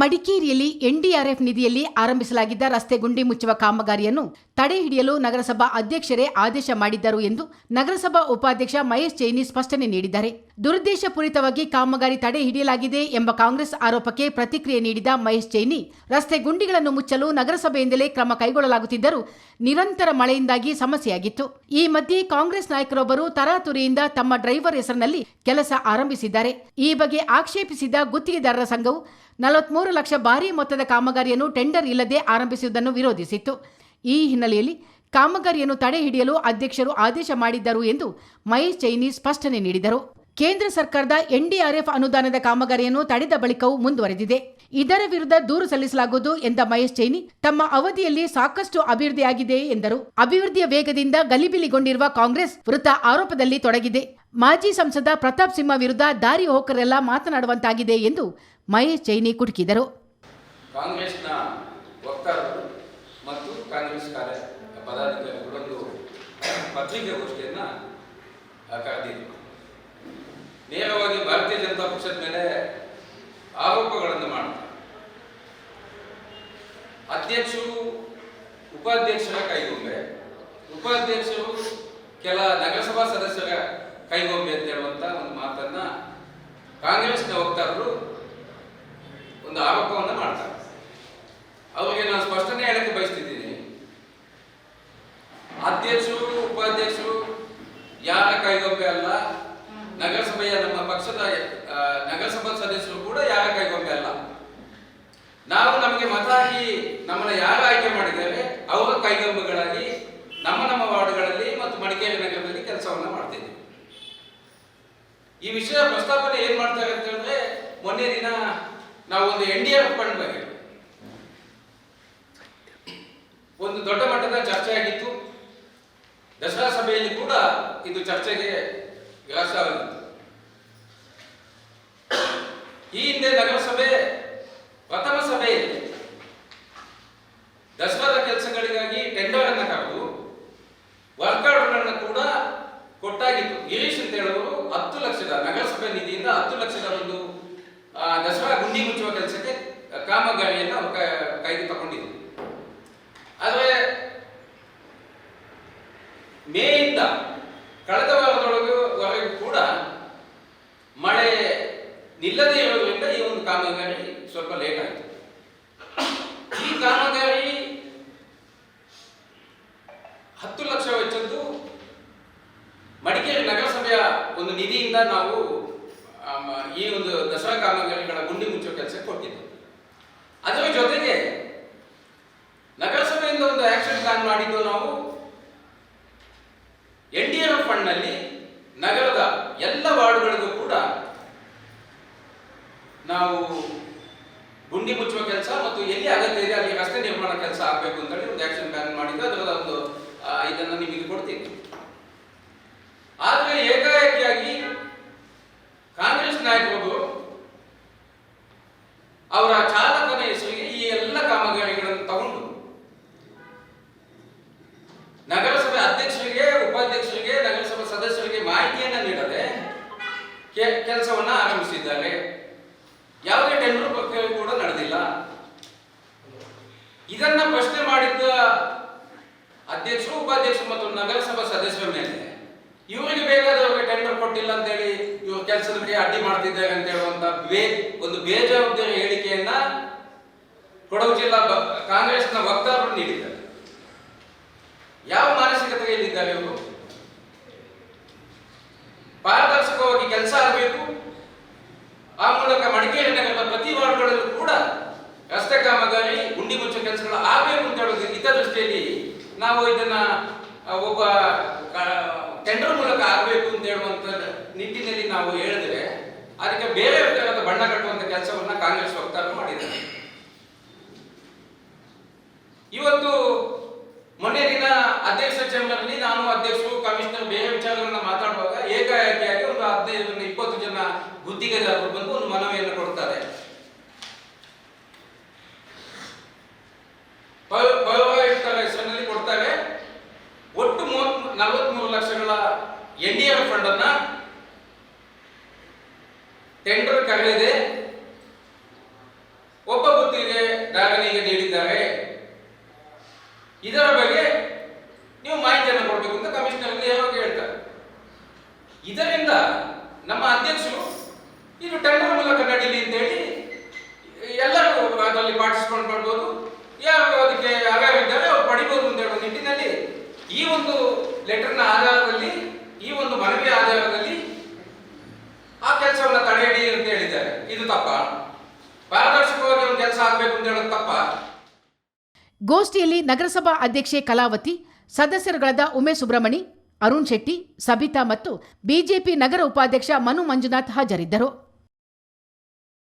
ಮಡಿಕೇರಿಯಲ್ಲಿ ಎನ್ಡಿಆರ್ಎಫ್ ನಿಧಿಯಲ್ಲಿ ಆರಂಭಿಸಲಾಗಿದ್ದ ರಸ್ತೆ ಗುಂಡಿ ಮುಚ್ಚುವ ಕಾಮಗಾರಿಯನ್ನು ತಡೆ ಹಿಡಿಯಲು ನಗರಸಭಾ ಅಧ್ಯಕ್ಷರೇ ಆದೇಶ ಮಾಡಿದ್ದರು ಎಂದು ನಗರಸಭಾ ಉಪಾಧ್ಯಕ್ಷ ಮಹೇಶ್ ಚೈನಿ ಸ್ಪಷ್ಟನೆ ನೀಡಿದ್ದಾರೆ. ದುರುದ್ದೇಶಪೂರಿತವಾಗಿ ಕಾಮಗಾರಿ ತಡೆ ಹಿಡಿಯಲಾಗಿದೆ ಎಂಬ ಕಾಂಗ್ರೆಸ್ ಆರೋಪಕ್ಕೆ ಪ್ರತಿಕ್ರಿಯೆ ನೀಡಿದ ಮಹೇಶ್ ಚೈನಿ ರಸ್ತೆ ಗುಂಡಿಗಳನ್ನು ಮುಚ್ಚಲು ನಗರಸಭೆಯಿಂದಲೇ ಕ್ರಮ ಕೈಗೊಳ್ಳಲಾಗುತ್ತಿದ್ದರೂ ನಿರಂತರ ಮಳೆಯಿಂದಾಗಿ ಸಮಸ್ಯೆಯಾಗಿತ್ತು. ಈ ಮಧ್ಯೆ ಕಾಂಗ್ರೆಸ್ ನಾಯಕರೊಬ್ಬರು ತರಾತುರಿಯಿಂದ ತಮ್ಮ ಡ್ರೈವರ್ ಹೆಸರಿನಲ್ಲಿ ಕೆಲಸ ಆರಂಭಿಸಿದ್ದಾರೆ. ಈ ಬಗ್ಗೆ ಆಕ್ಷೇಪಿಸಿದ ಗುತ್ತಿಗೆದಾರರ ಸಂಘವು ನಲವತ್ಮೂರು ಲಕ್ಷ ಭಾರಿ ಮೊತ್ತದ ಕಾಮಗಾರಿಯನ್ನು ಟೆಂಡರ್ ಇಲ್ಲದೆ ಆರಂಭಿಸುವುದನ್ನು ವಿರೋಧಿಸಿತ್ತು. ಈ ಹಿನ್ನೆಲೆಯಲ್ಲಿ ಕಾಮಗಾರಿಯನ್ನು ತಡೆ ಹಿಡಿಯಲು ಅಧ್ಯಕ್ಷರು ಆದೇಶ ಮಾಡಿದ್ದರು ಎಂದು ಮಹೇಶ್ ಚೈನಿ ಸ್ಪಷ್ಟನೆ ನೀಡಿದರು. ಕೇಂದ್ರ ಸರ್ಕಾರದ ಎನ್ಡಿಆರ್ಎಫ್ ಅನುದಾನದ ಕಾಮಗಾರಿಯನ್ನು ತಡೆದ ಬಳಿಕವೂ ಮುಂದುವರೆದಿದೆ. ಇದರ ವಿರುದ್ಧ ದೂರು ಸಲ್ಲಿಸಲಾಗುವುದು ಎಂದ ಮಹೇಶ್ ಚೈನಿ ತಮ್ಮ ಅವಧಿಯಲ್ಲಿ ಸಾಕಷ್ಟು ಅಭಿವೃದ್ಧಿಯಾಗಿದೆ ಎಂದರು. ಅಭಿವೃದ್ಧಿಯ ವೇಗದಿಂದ ಗಲಿಬಿಲಿಗೊಂಡಿರುವ ಕಾಂಗ್ರೆಸ್ ವೃತ್ತ ಆರೋಪದಲ್ಲಿ ತೊಡಗಿದೆ. ಮಾಜಿ ಸಂಸದ ಪ್ರತಾಪ್ ಸಿಂಹ ವಿರುದ್ಧ ದಾರಿ ಹೋಕರೆಲ್ಲ ಮಾತನಾಡುವಂತಾಗಿದೆ ಎಂದು ಮಹೇಶ್ ಚೈನಿ ಕುಟುಕಿದರು. ಕಾಂಗ್ರೆಸ್ನ ಪತ್ರಿಕಾಗೋಷ್ಠಿಯನ್ನು ಕರೆದಿದ್ರು. ನೇರವಾಗಿ ಭಾರತೀಯ ಜನತಾ ಪಕ್ಷದ ಮೇಲೆ ಆರೋಪಗಳನ್ನು ಮಾಡ್ತಾರೆ ಅಧ್ಯಕ್ಷರು, ಉಪಾಧ್ಯಕ್ಷರ ಕೈಗೊಂಬೆ. ಉಪಾಧ್ಯಕ್ಷರು ಕೆಲ ನಗರಸಭಾ ಸದಸ್ಯರ ಕೈಗೊಂಬೆ ಅಂತ ಹೇಳುವಂತ ಒಂದು ಮಾತನ್ನ ಕಾಂಗ್ರೆಸ್ನ ವಕ್ತಾರರು ಒಂದು ಆರೋಪವನ್ನು ಮಾಡ್ತಾರೆ. ಅವರಿಗೆ ನಾನು ಸ್ಪಷ್ಟನೆ ಹೇಳಕ್ಕೆ ಬಯಸ್ತಿದ್ದೀನಿ. ಅಧ್ಯಕ್ಷರು, ಉಪಾಧ್ಯಕ್ಷರು ಯಾರ ಕೈಗೊಂಬೆ ಅಲ್ಲ ನಗರಸಭಾ ಸದಸ್ಯರು ಕೂಡ ಯಾರ ಕೈಗೊಂಬೆ ಅಲ್ಲ. ನಾವು ನಮಗೆ ಮತ ಹಾಕಿ ನಮ್ಮನ್ನ ಯಾರು ಆಯ್ಕೆ ಮಾಡಿದ್ದೇವೆ ಅವರ ಕೈಗೊಂಬೆಗಳಾಗಿ ನಮ್ಮ ನಮ್ಮ ವಾರ್ಡ್ಗಳಲ್ಲಿ ಮತ್ತು ಮಡಿಕೇರಿ ನಗರದಲ್ಲಿ ಕೆಲಸವನ್ನ ಮಾಡ್ತಿದ್ದೀವಿ. ಈ ವಿಷಯ ಪ್ರಸ್ತಾಪನೆ ಏನ್ ಮಾಡ್ತಾರೆ ಅಂತ ಹೇಳಿದ್ರೆ, ಮೊನ್ನೆ ದಿನ ನಾವು ಒಂದು ಎನ್ ಡಿ ಎಫ್ ಫಂಡ್ ಬಗ್ಗೆ. ಒಂದು ದೊಡ್ಡ ಮಟ್ಟದ ಚರ್ಚೆ ಆಗಿತ್ತು. ದಸರಾ ಸಭೆಯಲ್ಲಿ ಕೂಡ ಇದು ಚರ್ಚೆಗೆ ಗ್ರಾಸವಾಗಿತ್ತು ಈ ಹಿಂದೆ ನಗರಸಭೆ ಪ್ರಥಮ ಸಭೆಯಲ್ಲಿ ದಸರಾದ ಕೆಲಸಗಳಿಗಾಗಿ ಟೆಂಡರ್ ಅನ್ನು ಕರೆದು ವರ್ಕ್ ಕೂಡ ಕೊಟ್ಟಾಗಿತ್ತು. ಗಿರೀಶ್ ಅಂತ ಹೇಳೋರು ಹತ್ತು ಲಕ್ಷದ, ನಗರಸಭೆ ನಿಧಿಯಿಂದ ಹತ್ತು ಲಕ್ಷದ ಒಂದು ದಸರಾ ಗುಂಡಿ ಮುಚ್ಚುವ ಕೆಲಸಕ್ಕೆ ಕಾಮಗಾರಿಯನ್ನು ಅವರು ಕೈಗೆ ತಗೊಂಡಿದ್ರು. ಆದರೆ, ಮೇಯಿಂದ ಕಳೆದ ವಾರದೊಳಗೆ ವರೆಗೂ ಕೂಡ ಮಳೆ ಇರೋದ್ರಿಂದ ಕಾಮಗಾರಿ ಸ್ವಲ್ಪ ಲೇಟ್ ಆಯಿತು. ಈ ಕಾಮಗಾರಿ ಹತ್ತು ಲಕ್ಷ ವೆಚ್ಚದ್ದು ಮಡಿಕೇರಿ ನಗರಸಭೆಯ ಒಂದು ನಿಧಿಯಿಂದ ನಾವು ಈ ಒಂದು ದಸರಾ ಕಾಮಗಾರಿಗಳ ಗುಂಡಿ ಮುಚ್ಚುವ ಕೆಲಸ ಕೊಟ್ಟಿದ್ದು ಅದರ ಜೊತೆಗೆ ನಗರಸಭೆಯಿಂದ ಒಂದು ಆಕ್ಷನ್ ಪ್ಲಾನ್ ಮಾಡಿದ್ದು ನಾವು ಎನ್ ಡಿ ಆರ್ ಫಂಡ್ನಲ್ಲಿ ನಗರದ ಎಲ್ಲ ವಾರ್ಡ್ಗಳಿಗೂ ಕೂಡ ನಾವು ಗುಂಡಿ ಮುಚ್ಚುವ ಕೆಲಸ ಮತ್ತು ಎಲ್ಲಿ ಅಗತ್ಯ ಇದೆ ಅಲ್ಲಿ ರಸ್ತೆ ನಿರ್ಮಾಣ ಕೆಲಸ ಆಗಬೇಕು ಅಂತೇಳಿ ಒಂದು ಆಕ್ಷನ್ ಪ್ಲಾನ್ ಮಾಡಿದ್ದು. ಅದರ ಒಂದು ಇದನ್ನು ನಿಮಗೆ ಕೊಡ್ತೀನಿ ಆದ್ರೆ ಏಕಾಏಕಿಯಾಗಿ ಕಾಂಗ್ರೆಸ್ ನಾಯಕರು ಅವರ ಚಾಲಕನ ಹೆಸರಿಗೆ ಈ ಎಲ್ಲ ಕಾಮಗಾರಿಗಳನ್ನು ತಗೊಂಡು ನಗರಸಭೆ ಅಧ್ಯಕ್ಷರಿಗೆ ಉಪಾಧ್ಯಕ್ಷರಿಗೆ ನಗರಸಭೆ ಸದಸ್ಯರಿಗೆ ಮಾಹಿತಿಯನ್ನ ನೀಡದೆ ಕೆಲಸವನ್ನ ಆರಂಭಿಸಿದ್ದಾರೆ ಯಾವುದೇ ಟೆಂಡರ್ ಪ್ರಕ್ರಿಯೆ ಕೂಡ ನಡೆದಿಲ್ಲ ಇದನ್ನ ಪ್ರಶ್ನೆ ಮಾಡಿದ್ದ ಅಧ್ಯಕ್ಷರು ಉಪಾಧ್ಯಕ್ಷರು ಮತ್ತು ನಗರಸಭಾ ಸದಸ್ಯರ ಮೇಲೆ ಇವರಿಗೆ ಬೇಕಾದವರಿಗೆ ಟೆಂಡರ್ ಕೊಟ್ಟಿಲ್ಲ ಅಂತ ಹೇಳಿ ಇವರು ಕೆಲಸದಲ್ಲಿ ಅಡ್ಡಿ ಮಾಡ್ತಿದ್ದೇವೆ ಅಂತ ಹೇಳುವಂತ ಬೇ, ಒಂದು ಬೇಜವಾಬ್ದಾರಿ ಹೇಳಿಕೆಯನ್ನ ಕೊಡಗು ಜಿಲ್ಲಾ ಕಾಂಗ್ರೆಸ್ನ ವಕ್ತಾರರು ನೀಡಿದ್ದಾರೆ. ಯಾವ ಮಾನಸಿಕತೆಯಲ್ಲಿದ್ದಾರೆ ಇವರು? ಪಾರದರ್ಶಕವಾಗಿ ಕೆಲಸ ಆಗಬೇಕು. ಆ ಮೂಲಕ ಮಡಿಕೇರಿ ನಗರದ ಪ್ರತಿ ವಾರ್ಡ್ಗಳಲ್ಲೂ ಕೂಡ ರಸ್ತೆ ಕಾಮಗಾರಿ, ಗುಂಡಿ ಮುಚ್ಚ ಕೆಲಸಗಳು ಆಗಬೇಕು ಅಂತ ಹೇಳೋದು ಹಿತದೃಷ್ಟಿಯಲ್ಲಿ ನಾವು ಇದನ್ನ ಒಬ್ಬ ಟೆಂಡರ್ ಮೂಲಕ ಆಗಬೇಕು ಅಂತ ಹೇಳುವಂತ ನಿಟ್ಟಿನಲ್ಲಿ ನಾವು ಹೇಳಿದ್ರೆ ಅದಕ್ಕೆ ಬೇರೆ ವಿಧವಾದ ಬಣ್ಣ ಕಟ್ಟುವಂತ ಕೆಲಸವನ್ನ ಕಾಂಗ್ರೆಸ್ ವಕ್ತಾರರು ಮಾಡಿದ್ದಾರೆ. ಇವತ್ತು ಮೊನ್ನೆ ದಿನ ಅಧ್ಯಕ್ಷ ಚೇಂಬರ್ನಲ್ಲಿ ನಾನು ಅಧ್ಯಕ್ಷರು, ಕಮಿಷನರ್ ಬೇರೆ ವಿಚಾರಗಳನ್ನ ಮಾತಾಡುವಾಗ ಏಕಾಏಕಿಯಾಗಿ ಒಂದು ಹದಿನೈದರಿಂದ ಇಪ್ಪತ್ತು ಜನ ಗುತ್ತಿಗೆದಾರರು ಬಂದು ಒಂದು ಮನವಿಯನ್ನು ಕೊಡ್ತಾರೆ. ಎನ್ ಡಿ ಆರ್ ಫಂಡ್ ಅನ್ನ ಟೆಂಡರ್ ಕರೆಯದೆ ಒಬ್ಬ ಗೋಷ್ಠಿಯಲ್ಲಿ ನಗರಸಭಾ ಅಧ್ಯಕ್ಷೆ ಕಲಾವತಿ, ಸದಸ್ಯರುಗಳಾದ ಉಮೇಶ್ ಸುಬ್ರಹ್ಮಣಿ, ಅರುಣ್ ಶೆಟ್ಟಿ, ಸಬಿತಾ ಮತ್ತು ಬಿಜೆಪಿ ನಗರ ಉಪಾಧ್ಯಕ್ಷ ಮನು ಮಂಜುನಾಥ್ ಹಾಜರಿದ್ದರು.